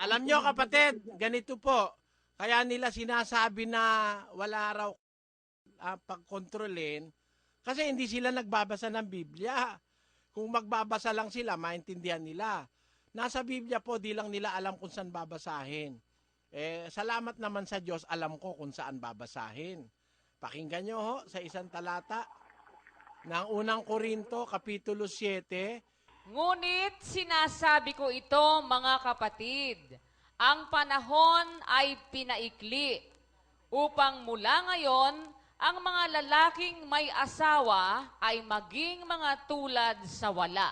Alam nyo kapatid, ganito po. Kaya nila sinasabi na wala raw uh, pagkontrolin kasi hindi sila nagbabasa ng Biblia. Kung magbabasa lang sila, maintindihan nila. Nasa Biblia po, di lang nila alam kung saan babasahin. Eh, salamat naman sa Diyos, alam ko kung saan babasahin. Pakinggan nyo ho sa isang talata ng unang Korinto, Kapitulo 7. Ngunit sinasabi ko ito, mga kapatid, ang panahon ay pinaikli upang mula ngayon ang mga lalaking may asawa ay maging mga tulad sa wala.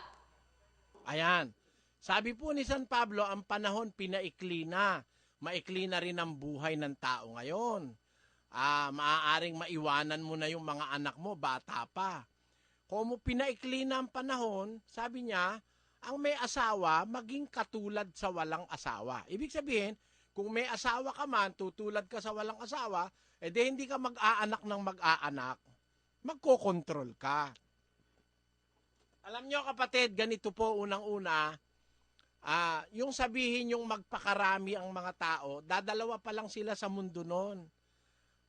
Ayan. Sabi po ni San Pablo, ang panahon pinaikli na. Maikli na rin ang buhay ng tao ngayon. Ah, maaaring maiwanan mo na yung mga anak mo, bata pa. Kung mo pinaikli na ang panahon, sabi niya, ang may asawa maging katulad sa walang asawa. Ibig sabihin, kung may asawa ka man, tutulad ka sa walang asawa, eh di hindi ka mag-aanak ng mag-aanak. Magkokontrol ka. Alam nyo kapatid, ganito po unang-una, ah, yung sabihin yung magpakarami ang mga tao, dadalawa pa lang sila sa mundo noon.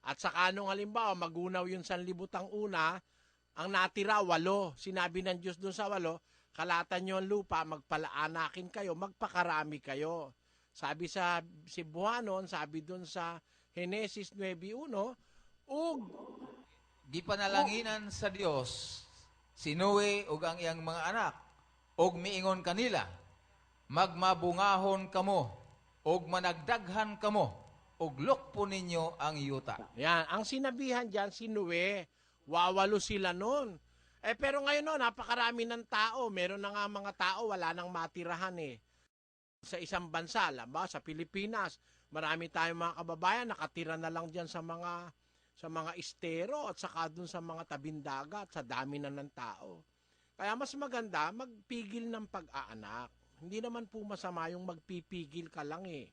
At saka nung halimbawa, magunaw yung sanlibutang una, ang natira, walo. Sinabi ng Diyos doon sa walo, kalatan nyo ang lupa, magpalaanakin kayo, magpakarami kayo. Sabi sa Cebuanon, sabi doon sa Genesis 9.1, ug Di panalanginan sa Dios si Noe ug ang iyang mga anak ug miingon kanila magmabungahon kamo ug managdaghan kamo ug lukpo ninyo ang yuta. Yan, ang sinabihan diyan si Noe, wawalo sila noon. Eh pero ngayon no, napakarami ng tao. Meron na nga mga tao wala nang matirahan eh. Sa isang bansa, lamba, sa Pilipinas, marami tayong mga kababayan nakatira na lang diyan sa mga sa mga estero at saka dun sa mga tabing dagat sa dami na ng tao. Kaya mas maganda magpigil ng pag-aanak. Hindi naman po masama yung magpipigil ka lang eh.